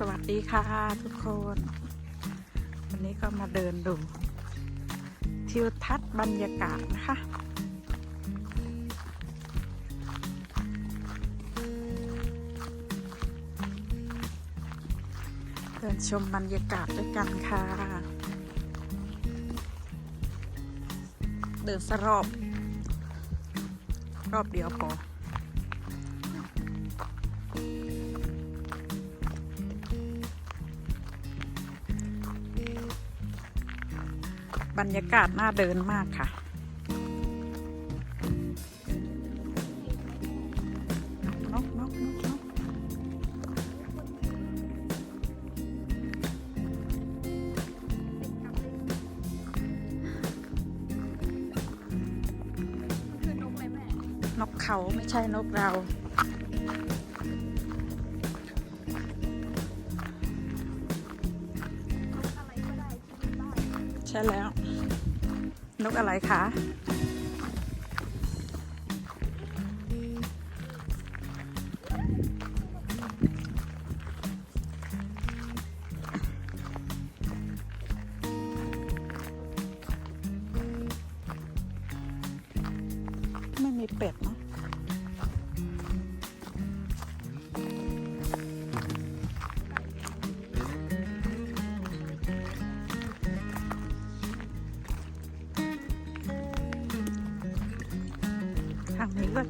สวัสดีค่ะทุกคน วันนี้ก็มาเดินดู ทิวทัศน์บรรยากาศนะคะ เดินชมบรรยากาศด้วยกันค่ะ เดินสรอบ รอบเดียวพอ บรรยากาศน่าเดินมากค่ะนกนกนกนกคือนกอะไรแม่นกเขาไม่ใช่นกเรานกอะไรก็ได้ที่บินได้ใช่แล้ว นกอะไรคะ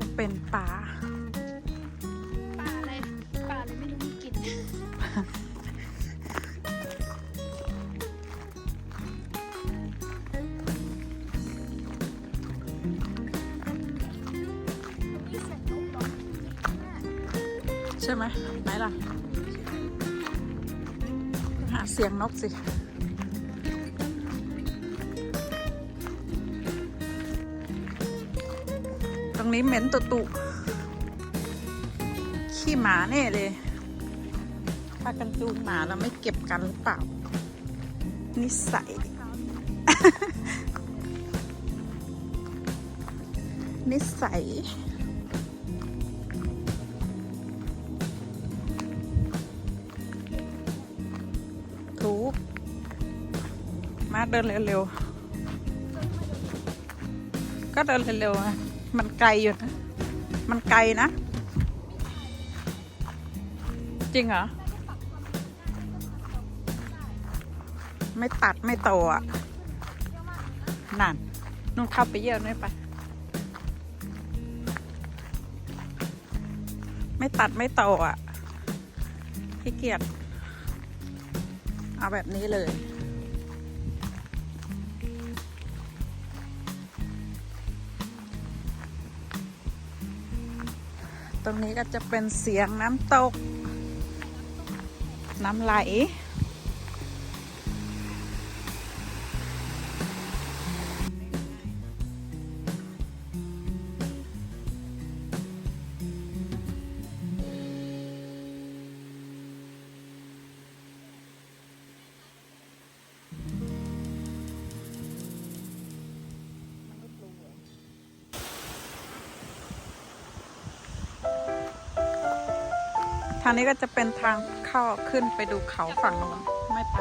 จะเป็นป่าปลาอะไรปลาอะไรไม่รู้มีกลิ่นใช่ไหมไหนล่ะ หาเสียงนกสิ ตรงนี้เหม็นตุตุขี้หมาแน่เลยพากันจูงหมาแล้วไม่เก็บกันหรือเปล่า นิสัย นิสัยถูกมาเดินเร็วๆ ก็เดินเร็วๆไง มันไกลอยู่นะ มันไกลนะ จริงเหรอ ไม่ตัดไม่โตอะ นั่นนุ่นเข้าไปเยี่ยมไม่ไป ไม่ตัดไม่โตอะขี้เกียจเอาแบบนี้เลย ตรงนี้ก็จะเป็นเสียงน้ำตก น้ำไหล ทางนี้ก็จะเป็นทางเข้าขึ้นไปดูเขาฝั่งนู้นไม่ไป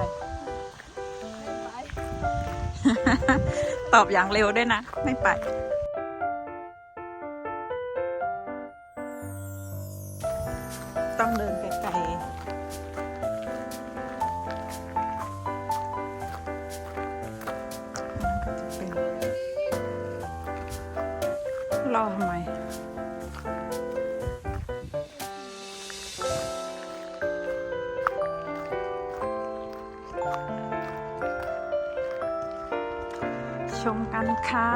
ไปตอบอย่างเร็วด้วยนะ ไม่ไป ชมกันค่ะ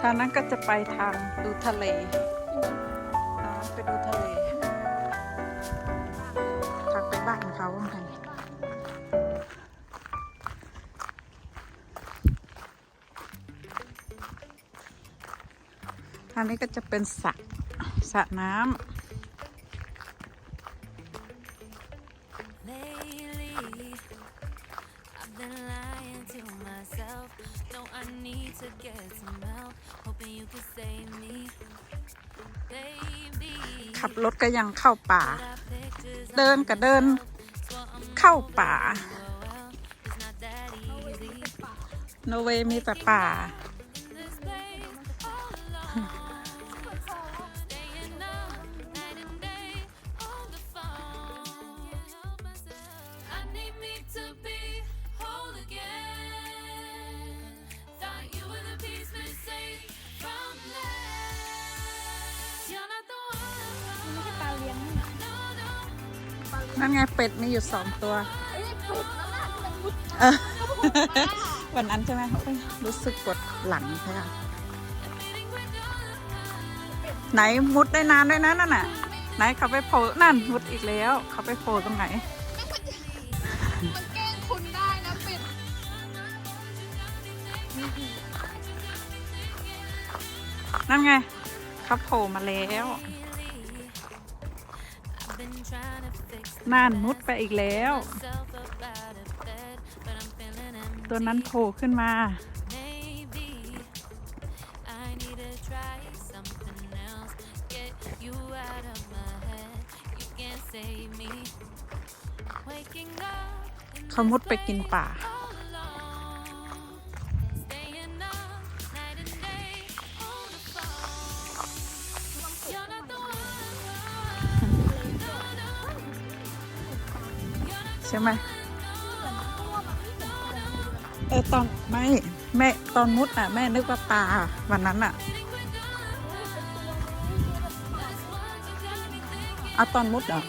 ทางนั้นก็จะไปทางดูทะเลางนี้ก็จะเป็นสระสระน้ำขับรถก็ยังเข้าป่า เดินก็เดินเข้าป่า โนเวมีแต่ป่า นั่นไงเป็ดมีอยู่สองตัว เอ้ยเป็ดนั่นน่ะที่มันมุดเออเข้าไปในน้ำวันนั้นใช่ไหมเอ้ยรู้สึกปวดหลังใช่ไหมไหนมุดได้นานด้วยนะนั่นน่ะ ไหนเขาไปโผล่นั่นมุดอีกแล้ว เขาไปโผล่ตรงไหนมันแกล้งคุณได้นะเป็ดนั่นไงเขาโผล่มาแล้ว I've been trying to fix น่านมุดไปอีกแล้ว myself up out of bed, but I'm feeling empty. ตัวนั้นโผล่ขึ้นมา Maybe I need to try something else. Get you out of my head. You can't save me. Waking up in เขามุดไปกินป่า ใช่ไหมเออตอนไม่แม่ตอนมุดอะ แม่นึกว่าปลาวันนั้นอะเอาตอนมุดเหรอะ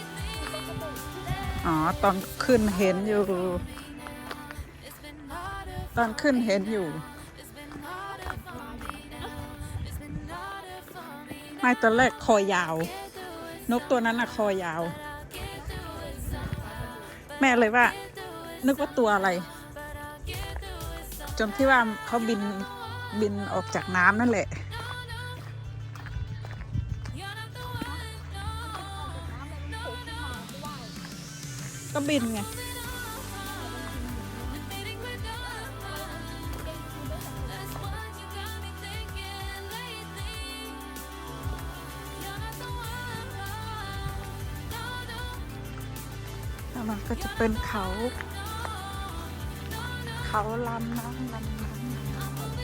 อ๋อ ตอนขึ้นเห็นอยู่ ตอนขึ้นเห็นอยู่ ไม่ตอนแรกคอยาว นกตัวนั้นอะคอยาว แม่เลยว่า นึกว่าตัวอะไร จนที่ว่าเขาบินบินออกจากน้ำนั่นแหละก็บินไง เป็นเขา เขาลำน้ำลำน้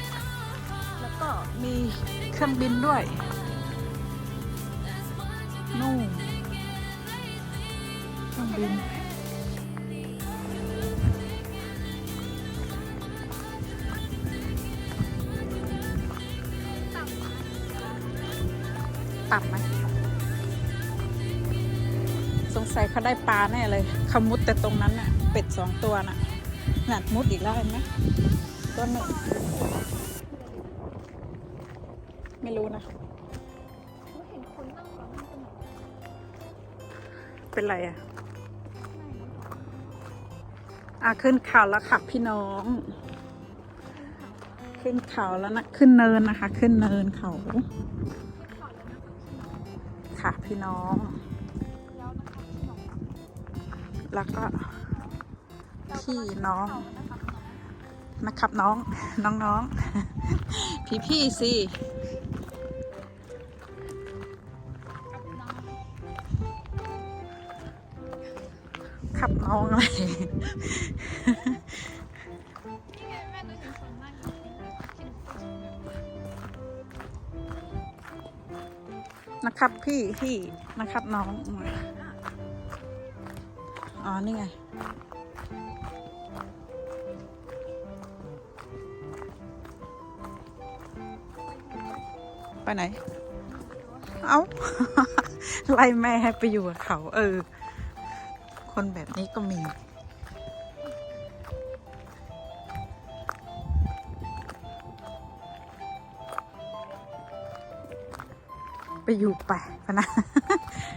ำแล้วก็มีเครื่องบินด้วย นู่นเครื่องบิน เขาได้ปลาแน่เลยเขามุดแต่ตรงนั้นน่ะ เป็ดสองตัวน่ะหนักมุดอีกแล้วเห็นไหมตัวหนึ่งไม่รู้นะเห็นคนนั่งก่อนนั่งตรงไหนเป็นไรอะอะขึ้นเขาแล้วค่ะพี่น้อง ขึ้นเขาแล้วนะ ขึ้นเนินนะคะ ขึ้นเนินเขา ค่ะพี่น้อง แล้วนะคะพี่หนองแล้วก็เราพี่น้องกำลังขึ้เขานะคะนะครับน้องน้องๆพี่พี่ๆสิกับน้องขับน้องอะไรนี่ไงแม่นึกถึงคนนั่งอยู่ที่ไหนที่หนูพูดถึงเนี่ยนะครับพี่พี่นะครับน้องอ๋อ นี่ไง ไปไหน เอาไล่แม่ให้ไปอยู่กับเขา เออ คนแบบนี้ก็มีไปอยู่ไปพะนะทางนี้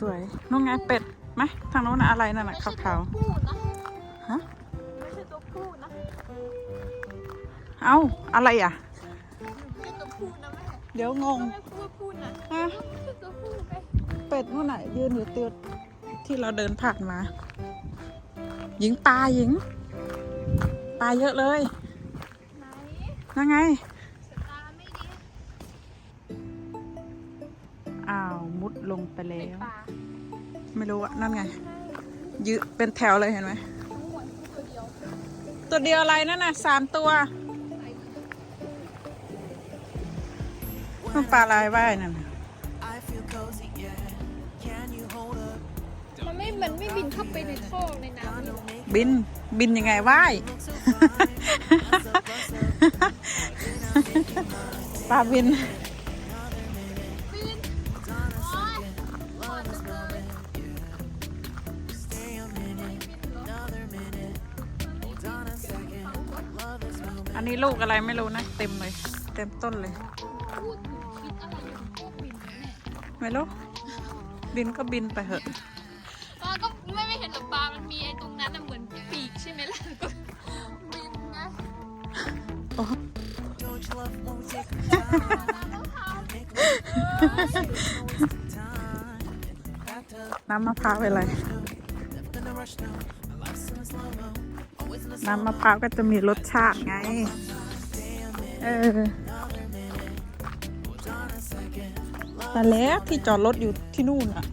สวยนู่นไงเป็ดไหมทางโน้นอะไรนั่นน่ะขาวๆฮะไม่ใช่ตัวผู้นะเอ้าอะไรอะ ไม่ใช่ตัวผู้นะแม่เดี๋ยวงงแม่พูดพูดนะฮะไม่ใช่ตัวผู้ไปเป็ดนู่นน่ะยืนอยู่เตียวที่เราเดินผ่านมา หญิงปลาหญิงปลาเยอะเลย ไหน นั่นไง ไม่รู้อะนั่นไง ยืนเป็นแถวเลยเห็นไหมทั้งหมดตัวเดียวตัวเดียวอะไรนั่นน่ะสามตัวมันปลาลายว่ายนั่นน่ะ I feel cozy, yeah. Can you hold up? มันไม่ มันไม่บินเข้าไปในท่อในน้ำนี่หรอบิน บินยังไงว่าย Look so fine. What's up, what's up? ปลาบิน อันนี้ลูกอะไรไม่รู้นะ เต็มเลย เต็มต้นเลยพูดถึงคิดอะไรอยู่พวกบินเนี่ยไม่รู้ บินก็บินไปเหอะปลาก็ไม่ไม่เห็นหรอกปลา มันมีไอ้ตรงนั้นน่ะเหมือนปีกใช่ไหมล่ะก็บินนะ Don't you love when we take our time? Make love time. Bathtub, น้ำมะพร้าวเป็นไร น้ำมะพร้าวก็จะมีรสชาติไง เออแต่แล้วที่จอดรถอยู่ที่นู่นอะ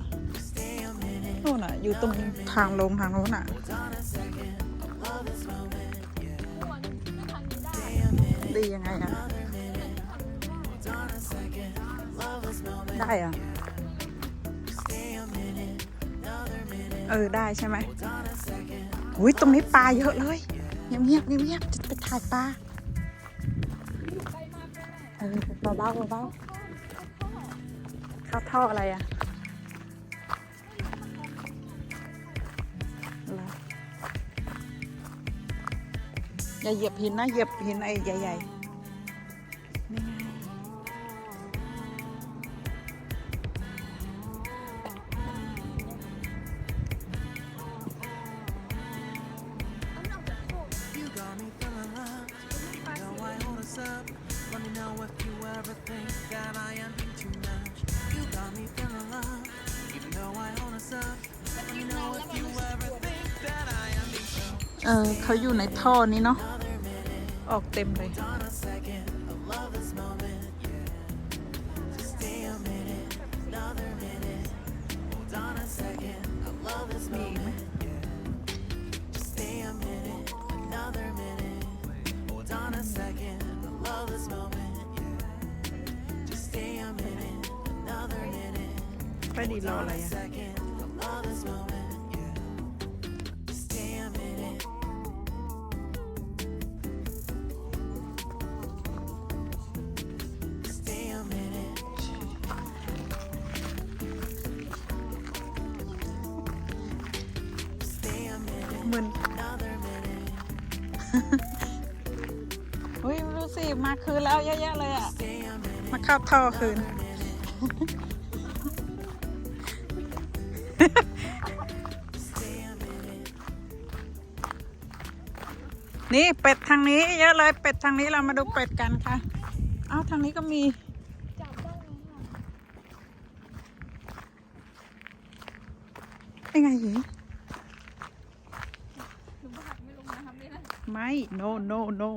นู่นอะอยู่ตรงทางลงทางโน้นอะด้ดียังไงอะได้อะเออ ได้ใช่ไหม อุ้ยตรงนี้ปลาเยอะเลยเงียบเงียบๆเงียบจะไปถ่ายปลาเออเบาเบาเข้าท่ออะไรอะเหรออย่าเหยียบหินนะเหยียบหินไอ้ใหญ่ๆ เออเขาอยู่ในท่อนี้เนาะออกเต็มเลย On a second, I love this moment. Yeah. Just stay a minute, another minute. Hold on a second, I love this moment. Yeah. Just stay a minute, another minute. Hold on a second, I love this moment. Yeah. Just stay a minute, another minute. ไปดีรออะไรอะ คืนแล้วเยอะแยะเลยอะ Stay a minute. มาเข้าท่อคืน Stay a minute. นี่เป็ดทางนี้เยอะเลย เป็ดทางนี้เรามาดูเป็ดกันค่ะ เอ้าทางนี้ก็มีจับได้ไหมอะยังไงหญิงหนูหักไม่ลงมาทำได้นะไม่ no no no